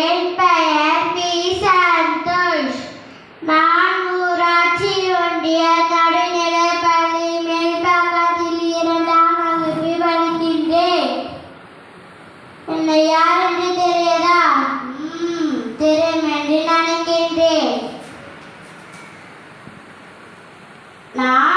என் பெயர் பி சந்தோஷ் நான் ஊராட்சி ஒன்றிய நடுநிலைப்பள்ளி மேல்பாக்கத்தில் இரண்டாம் வகுப்பு படிக்கின்றேன். என்னை யார் என்று தெரியாதா? தெரியும் என்று நினைக்கின்றேன். நான்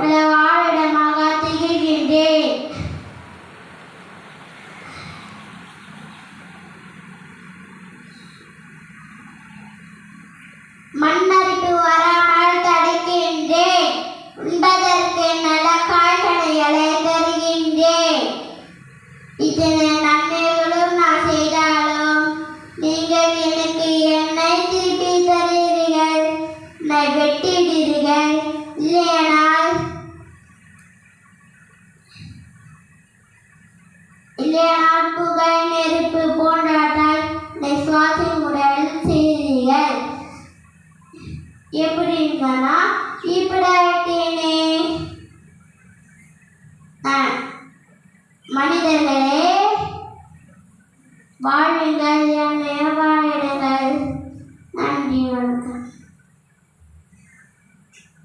பல வாழிடமாக திகழ்கின்றேன். மண் எப்படின்னா இப்படாயிட்டேனே மனிதர்களே வாழுங்கள் என் வாழிடுங்கள் நன்றி வணக்கம்.